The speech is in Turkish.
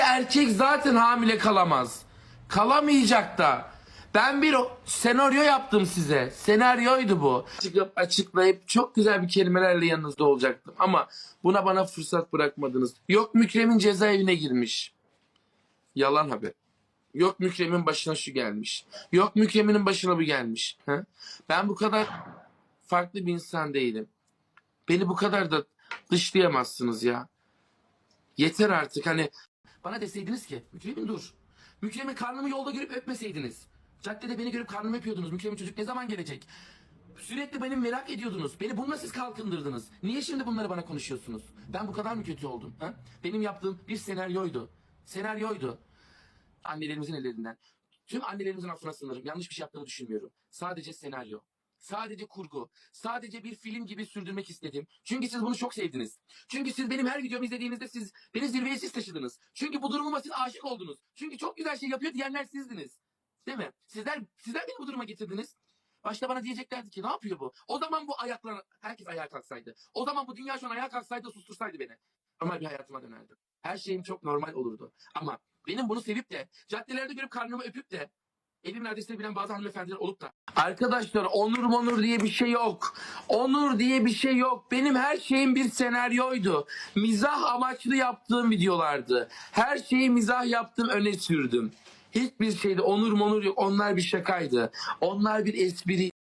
erkek zaten hamile kalamaz. Kalamayacak da. Ben bir senaryo yaptım size. Senaryoydu bu. Açıklayıp, açıklayıp çok güzel bir kelimelerle yanınızda olacaktım. Ama buna bana fırsat bırakmadınız. Yok Mükrem'in cezaevine girmiş. Yalan haber. Yok Mükrem'in başına şu gelmiş. Yok Mükrem'in başına bu gelmiş. Ha? Ben bu kadar farklı bir insan değilim. Beni bu kadar da dışlayamazsınız ya. Yeter artık hani. Bana deseydiniz ki Mükrem'in dur. Mükrem'in karnımı yolda görüp öpmeseydiniz. Caddede beni görüp karnımı öpüyordunuz. Mükrem'in çocuk ne zaman gelecek? Sürekli beni merak ediyordunuz. Beni bununla siz kalkındırdınız. Niye şimdi bunları bana konuşuyorsunuz? Ben bu kadar mı kötü oldum? Ha? Benim yaptığım bir senaryoydu. Senaryoydu. Annelerimizin ellerinden. Tüm annelerimizin affına sığınırım. Yanlış bir şey yaptığını düşünmüyorum. Sadece senaryo. Sadece kurgu. Sadece bir film gibi sürdürmek istedim. Çünkü siz bunu çok sevdiniz. Çünkü siz benim her videomu izlediğinizde siz beni zirveye siz taşıdınız. Çünkü bu durumuma siz aşık oldunuz. Çünkü çok güzel şey yapıyor diyenler sizdiniz. Değil mi? Sizler, sizler beni bu duruma getirdiniz. Başta bana diyeceklerdi ki ne yapıyor bu? O zaman bu ayaklar herkes ayağa kalksaydı. O zaman bu dünya şu an ayağa kalksaydı sustursaydı beni. Normal bir hayatıma dönerdim. Her şeyim çok normal olurdu. Ama benim bunu sevip de caddelerde görüp karnımı öpüp de evimin adresini bilen bazı hanımefendiler olup da Arkadaşlar onur monur diye bir şey yok. Onur diye bir şey yok. Benim her şeyim bir senaryoydu. Mizah amaçlı yaptığım videolardı. Her şeyi mizah yaptım öne sürdüm. Hiçbir şeyde onur monur yok. Onlar bir şakaydı. Onlar bir espri.